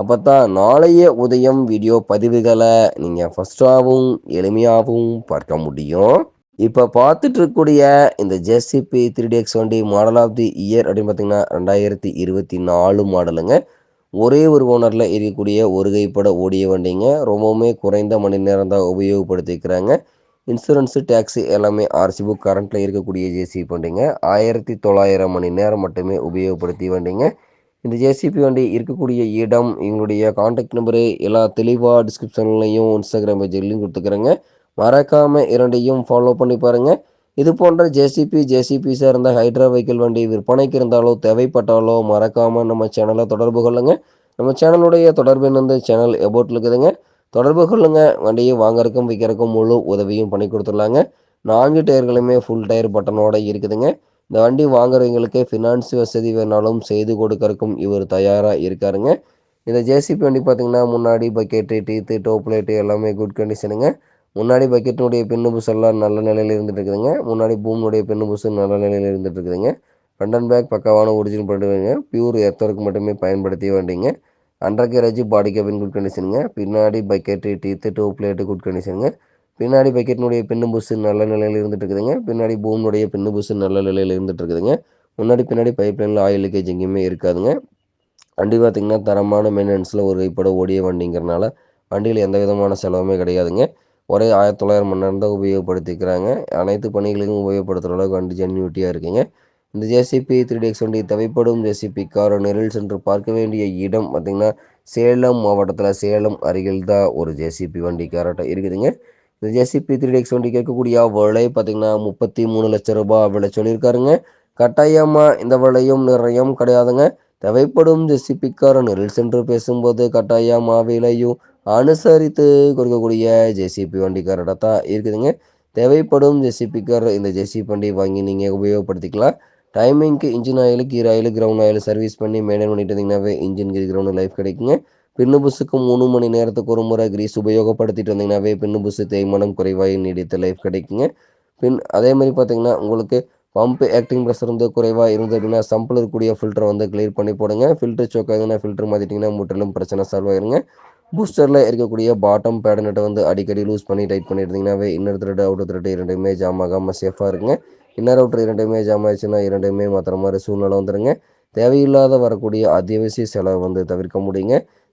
அப்போ தான் நாளைய உதயம் வீடியோ பதிவுகளை நீங்கள் ஃபஸ்ட்டாகவும் எளிமையாகவும் பார்க்க முடியும். இப்போ பார்த்துட்டு இருக்கக்கூடிய இந்த ஜேசிபி த்ரீ டி எக்ஸ் வண்டி மாடல் ஆஃப் தி இயர் அப்படின்னு பார்த்தீங்கன்னா ரெண்டாயிரத்தி இருபத்தி நாலு மாடலுங்க ஒரே ஒரு ஓனரில் இருக்கக்கூடிய ஒரு கைப்பட ஓடிய வண்டிங்க. ரொம்பவுமே குறைந்த மணி நேரம் தான் உபயோகப்படுத்திக்கிறாங்க. இன்சூரன்ஸு டேக்ஸி எல்லாமே ஆர்சி புக் கரண்ட்டில் இருக்கக்கூடிய ஜேசிபி வண்டிங்க. ஆயிரத்தி தொள்ளாயிரம் மணி நேரம் மட்டுமே உபயோகப்படுத்தி வண்டிங்க. இந்த ஜேசிபி வண்டி இருக்கக்கூடிய இடம் எங்களுடைய காண்டாக்ட் நம்பரு எல்லா தெளிவாக டிஸ்கிரிப்ஷன்லையும் இன்ஸ்டாகிராம் பேஜ்லையும் கொடுத்துக்கிறேங்க. மறக்காமல் இரண்டையும் ஃபாலோ பண்ணி பாருங்கள் இது போன்ற ஜேசிபி ஜேசிபி சார்ந்த ஹைட்ரா வெஹிக்கிள் வண்டி விற்பனைக்கு இருந்தாலோ தேவைப்பட்டாலோ மறக்காமல் நம்ம சேனலை தொடர்பு கொள்ளுங்கள் நம்ம சேனலுடைய தொடர்பு வந்து சேனல் எபோட்டில் இருக்குதுங்க. தொடர்பு கொள்ளுங்கள் வண்டியை வாங்கறக்கும் விற்கிறக்கும் முழு உதவியும் பண்ணி கொடுத்துடலாங்க. நான்கு டயர்களுமே ஃபுல் டயர் பட்டனோட இருக்குதுங்க. இந்த வண்டி வாங்குறவங்களுக்கு ஃபினான்ஸ் வசதி வேணாலும் செய்து கொடுக்கறக்கும் இவர் தயாராக இருக்காருங்க. இந்த ஜேசிபி வண்டி பார்த்தீங்கன்னா முன்னாடி பக்கெட்டு டீத்து டோப் லைட்டு எல்லாமே குட் கண்டிஷனுங்க முன்னாடி பக்கெட்டினுடைய பின்னு புஸ் எல்லாம் நல்ல நிலையில் இருந்துட்டு இருக்குதுங்க. முன்னாடி பூமினுடைய பின்னு புஸ் நல்ல நிலையில் இருந்துட்டு இருக்குதுங்க. ஃப்ரண்ட் அண்ட் பேக் பக்காவான ஒரிஜினல் பண்ணுவீங்க பியூர் எர்த்தருக்கு மட்டுமே பயன்படுத்தி வண்டிங்க. Under carriage body cabin good கண்டிஷனுங்க பின்னாடி bucket teeth top light good கண்டிஷனுங்க பின்னாடி பக்கெட்டினுடைய பின்னு புஸ் நல்ல நிலையில் இருந்துட்டு இருக்குதுங்க. பின்னாடி பூமினுடைய பின்னு புஸ் நல்ல நிலையில் இருந்துட்டு இருக்குதுங்க. முன்னாடி பின்னாடி பைப் லைனில் ஆயில் லீக்கேஜ் எங்கேயுமே இருக்காதுங்க. வண்டி பார்த்திங்கன்னா தரமான மெயின்டெனன்ஸில் ஒரு கைப்பட ஓடிய வண்டிங்கிறனால வண்டியில் எந்த விதமான செலவுமே கிடையாதுங்க. ஒரே ஆயிரத்தி தொள்ளாயிரம் மணி நேரம் தான் உபயோகப்படுத்திக்கிறாங்க. அனைத்து பணிகளையும் உபயோகப்படுத்துகிற அளவுக்கு வண்டி ஜென்யூட்டியாக இருக்குங்க. இந்த ஜேசிபி த்ரீ டி எக்ஸ் வண்டி தேவைப்படும் ஜேசிபி கார் நேரில் சென்று பார்க்க வேண்டிய இடம் பார்த்திங்கன்னா சேலம் மாவட்டத்தில் சேலம் அருகில் தான் ஒரு ஜேசிபி வண்டி கரெக்டாக இருக்குதுங்க. இந்த ஜேசிபி த்ரீ டி எக்ஸ் வண்டி கேட்கக்கூடிய விலை பார்த்தீங்கன்னா முப்பத்தி மூணு லட்சம் ரூபாய் விலை சொல்லியிருக்காருங்க. கட்டாயமாக இந்த விலையும் நிறையும் கிடையாதுங்க. தேவைப்படும் ஜெசிபிக்கார நெரில் சென்று பேசும்போது கட்டாயமாக விலையும் அனுசரித்து கொடுக்கக்கூடிய ஜேசிபி வண்டிக்காரோட தான் இருக்குதுங்க. தேவைப்படும் ஜெசிபிக்கார் இந்த ஜெசிபி வண்டி வாங்கி நீங்கள் உபயோகப்படுத்திக்கலாம். டைமிங்க்கு engine oil gear oil ground oil service பண்ணி மெயின்டைன் பண்ணிட்டு இருந்தீங்கன்னாவே இன்ஜின் கீர் கிரவுண்ட் லைஃப் கிடைக்குங்க. பின்னு புஸ்ஸுக்கு மூணு மணி நேரத்துக்கு ஒரு முறை கிரீஸ் உபயோகப்படுத்திட்டு வந்தீங்கன்னாவே பின்னு புஸ்ஸு தேய்மானம் குறைவாக நீடித்த லைஃப் கிடைக்குங்க. பின் அதே மாதிரி பார்த்தீங்கன்னா உங்களுக்கு பம்ப் ஆக்டிங் ப்ரெஷர் வந்து குறைவாக இருந்தது அப்படின்னா சம்பில் இருக்கக்கூடிய ஃபில்டரை வந்து கிளியர் பண்ணி போடுங்க. ஃபில்டர் சோக்காக ஆகுதுன்னா ஃபில்டர் மாற்றிட்டிங்கன்னா முற்றிலும் பிரச்சனை சால்வ் ஆயிருங்க. பூஸ்டரில் இருக்கக்கூடிய பாட்டம் பேடனட்டை வந்து அடிக்கடி லூஸ் பண்ணி டைட் பண்ணியிருந்தீங்கன்னாவே இன்னர் த்ரெட் அவுட்டர் த்ரெட் இரண்டுமே ஜாம் ஆகாமல் சேஃபாக இருக்குங்க இன்னர் அவுட்டர் இரண்டுமே ஜாம் ஆயிடுச்சுன்னா இரண்டுமே மாத்திர மாதிரி சூழ்நிலை வந்துடுங்க தேவையில்லாத வரக்கூடிய அத்தியாவசிய செலவை வந்து தவிர்க்க முடியுங்க.